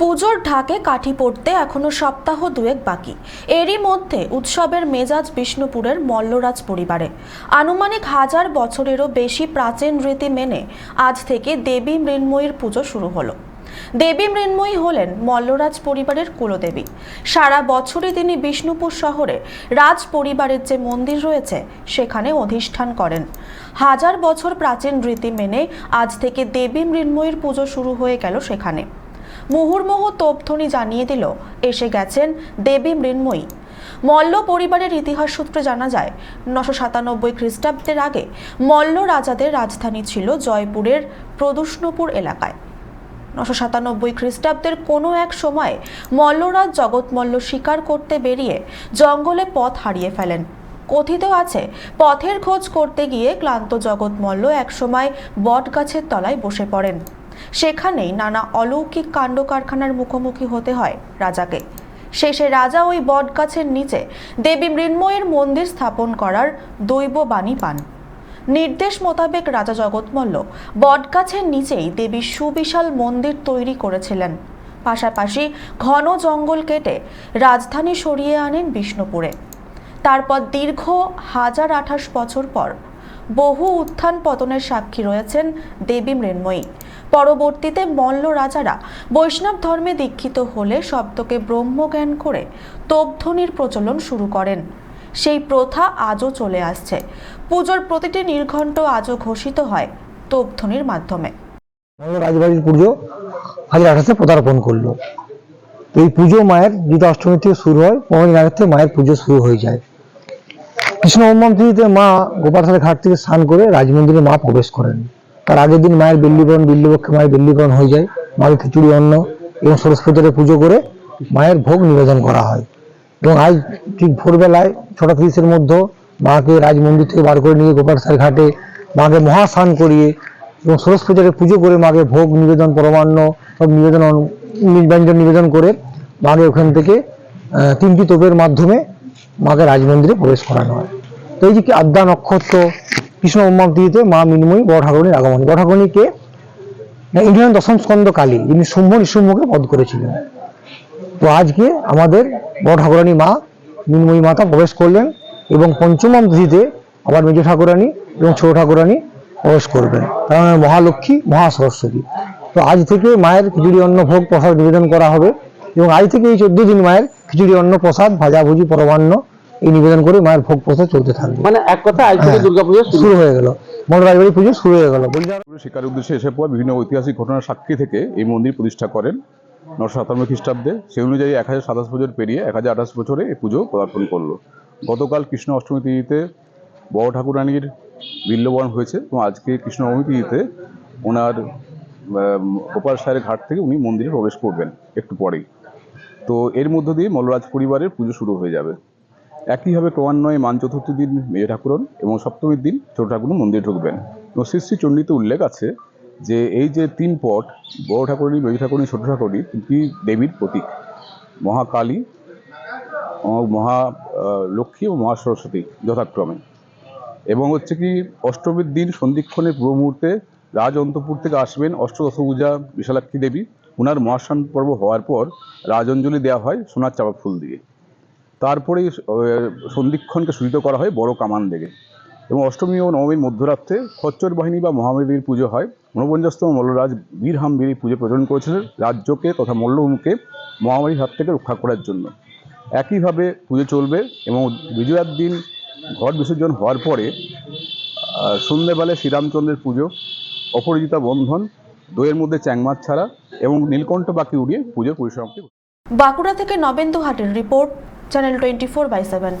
পুজোর ঢাকে কাঠি পড়তে এখনও সপ্তাহ দুয়েক বাকি। এরই মধ্যে উৎসবের মেজাজ বিষ্ণুপুরের মল্লরাজ পরিবারে। আনুমানিক হাজার বছরেরও বেশি প্রাচীন রীতি মেনে আজ থেকে দেবী মৃন্ময়ীর পুজো শুরু হলো। দেবী মৃন্ময়ী হলেন মল্লরাজ পরিবারের কুলদেবী। সারা বছরই তিনি বিষ্ণুপুর শহরে রাজ পরিবারের যে মন্দির রয়েছে, সেখানে অধিষ্ঠান করেন। হাজার বছর প্রাচীন রীতি মেনে আজ থেকে দেবী মৃন্ময়ীর পুজো শুরু হয়ে গেল সেখানে। মুহুর্মুহু তোপধ্বনি জানিয়ে দিল, এসে গেছেন দেবী মৃন্ময়ী। মল্ল পরিবারের ইতিহাস সূত্রে জানা যায়, নশো সাতানব্বই খ্রিস্টাব্দের আগে মল্ল রাজাদের রাজধানী ছিল জয়পুরের প্রদূষ্ণপুর এলাকায়। নশো সাতানব্বই খ্রিস্টাব্দের কোনো এক সময়ে মল্লরাজ জগৎমল্ল শিকার করতে বেরিয়ে জঙ্গলে পথ হারিয়ে ফেলেন। কথিত আছে, পথের খোঁজ করতে গিয়ে ক্লান্ত জগৎমল্ল বট গাছের তলায় বসে পড়েন। সেখানেই নানা অলৌকিক কাণ্ড কারখানার মুখোমুখি হতে হয় রাজাকে। শেষে রাজা ওই বট গাছের নিচে দেবী মৃন্ময়ের মন্দির স্থাপন করার দৈব বাণী পান। নির্দেশ মোতাবেক রাজা জগৎমল্ল বটগাছের নিচেই দেবীর সুবিশাল মন্দির তৈরি করেছিলেন। পাশাপাশি ঘন জঙ্গল কেটে রাজধানী সরিয়ে আনেন বিষ্ণুপুরে। তারপর দীর্ঘ হাজার আঠাশ বছর পর বহু উত্থান পতনের সাক্ষী রয়েছেন দেবী মৃন্ময়ী। পরবর্তীতে মল্ল রাজারা বৈষ্ণব ধর্মে দীক্ষিত হলে শব্দকে ব্রহ্মজ্ঞান করে তোপধ্বনির প্রচলন শুরু করেন। সেই প্রথা আজও চলে আসছে। পুজোর প্রতিটি নির্ঘণ্ট আজও ঘোষিত হয় তোপধ্বনির মাধ্যমে। রাজবাড়ির পুজো আঠাশে পদার্পণ করল। এই পুজো মায়ের গীতা অষ্টমী থেকে শুরু হয় পনেরো দিন আগে থেকে মায়ের পুজো শুরু হয়ে যায়। কৃষ্ণ তিথিতে মা গোপালসারের ঘাট থেকে স্নান করে রাজমন্দিরে মা প্রবেশ করেন। তার আগের দিন মায়ের বেল্লিকরণ বিল্লবক্ষে মায়ের বেল্লিকরণ হয়ে যায়, মায়ের খিচুড়ি, অন্ন এবং সরস্বতীরে পুজো করে মায়ের ভোগ নিবেদন করা হয়। এবং আজ ঠিক ভোরবেলায় ছটা তিরিশের মধ্যে মাকে রাজমন্দির থেকে বার করে নিয়ে গোপালসার ঘাটে মাকে মহাস্নান করিয়ে এবং সরস্বতীরে পুজো করে মাকে ভোগ নিবেদন, পরমান্ন সব নিবেদন ব্যঞ্জন নিবেদন করে মাকে ওখান থেকে তিনটি তোপের মাধ্যমে মাকে রাজমন্দিরে প্রবেশ করানো হয়। তো এই যে কি আদ্যা নক্ষত্র কৃষ্ণ উম্মাম তিথিতে মা মিনময়ী বড় ঠাকুরণীর আগমন। বড় ঠাকুরণীকে ইন্ডিয়ান দশম স্কন্দ কালী, যিনি শুম্ভ নিশুম্ভকে বধ করেছিলেন। তো আজকে আমাদের বড় ঠাকুরানী মা, মিনময়ী মাতা প্রবেশ করলেন এবং পঞ্চমম তিথিতে আবার মেজ ঠাকুরানী এবং ছোট ঠাকুরানী প্রবেশ করবেন। কারণ মহালক্ষ্মী মহা সরস্বতী তো আজ থেকে মায়ের খিচুড়ি, অন্ন, ভোগ, প্রসাদ নিবেদন করা হবে এবং আজ থেকে এই চোদ্দ দিন মায়ের খিচুড়ি, অন্ন, প্রসাদ, ভাজাভুজি, পরমান্ন এই নিবেদন করে মায়ের ভোগ প্রসাদ চলতে থাকবে। মানে এক কথা আজ থেকে হ্যাঁ। দুর্গাপুজো শুরু। হয়ে গেল। মন রাজবাড়ি পুজো শুরু হয়ে গেল। শিকার উদ্দেশ্যে এসে পর বিভিন্ন ঐতিহাসিক ঘটনার সাক্ষী থেকে এই মন্দির প্রতিষ্ঠা করেন নশো সাতান্ন খ্রিস্টাব্দে। সেই অনুযায়ী এক হাজার সাতাশ বছর পেরিয়ে এক হাজার আঠাশ বছরে এই পুজো পদার্পণ করল। গতকাল কৃষ্ণ অষ্টমী তিথিতে বড় ঠাকুরানীর বিল্লবরণ হয়েছে এবং আজকে কৃষ্ণ নবমী তিথিতে ওনার গোপাল সাহের ঘাট থেকে উনি মন্দিরে প্রবেশ করবেন একটু পরেই। তো এর মধ্য দিয়ে মল্লরাজ পরিবারের পুজো শুরু হয়ে যাবে। একইভাবে ক্রমান্বয়ে মান চতুর্থী দিন মেয়ে ঠাকুরন এবং সপ্তমীর দিন ছোট ঠাকুর মন্দিরে ঢুকবেন। এবং শ্রী শ্রী চণ্ডীতে উল্লেখ আছে যে, এই যে তিন পট, বড় ঠাকুরী মেজ ঠাকুরী ছোট ঠাকুরী তিনটি দেবীর প্রতীক। মহাকালী মহা লক্ষ্মী ও মহা সরস্বতী যথাক্রমে। এবং হচ্ছে কি, অষ্টমীর দিন সন্ধিক্ষণের পূর্ব মুহূর্তে রাজ অন্তপুর থেকে আসবেন অষ্টদশ পূজা বিশালাক্ষী দেবী। ওনার মহাস্নান পর্ব হওয়ার পর রাজঞ্জলি দেওয়া হয় সোনার চাপা ফুল দিয়ে। তারপরেই সন্ধিক্ষণকে সূচিত করা হয় বড় কামান থেকে এবং অষ্টমী ও নবমীর মধ্যরাত্রে খচ্চর বাহিনী বা মহামেরীর পুজো হয়। ঊনপঞ্চাশতম মল্লরাজ বীরহামবীর এই পুজো প্রচলন করেছিলেন রাজ্যকে তথা মল্লভূমিকে মহামারীর হাত থেকে রক্ষা করার জন্য। একইভাবে পুজো চলবে এবং বিজয়ার দিন ঘট বিসর্জন হওয়ার পরে আহ, সন্ধ্যেবেলায় শ্রীরামচন্দ্রের পুজো অপরাজিতা বন্ধন দইয়ের মধ্যে চ্যাংমাছ ছাড়া এবং নীলকণ্ঠ বাকি উড়িয়ে পুজোর পরিসমাপ্তি বাঁকুড়া থেকে নবেন্দু হাটের report channel twenty four by seven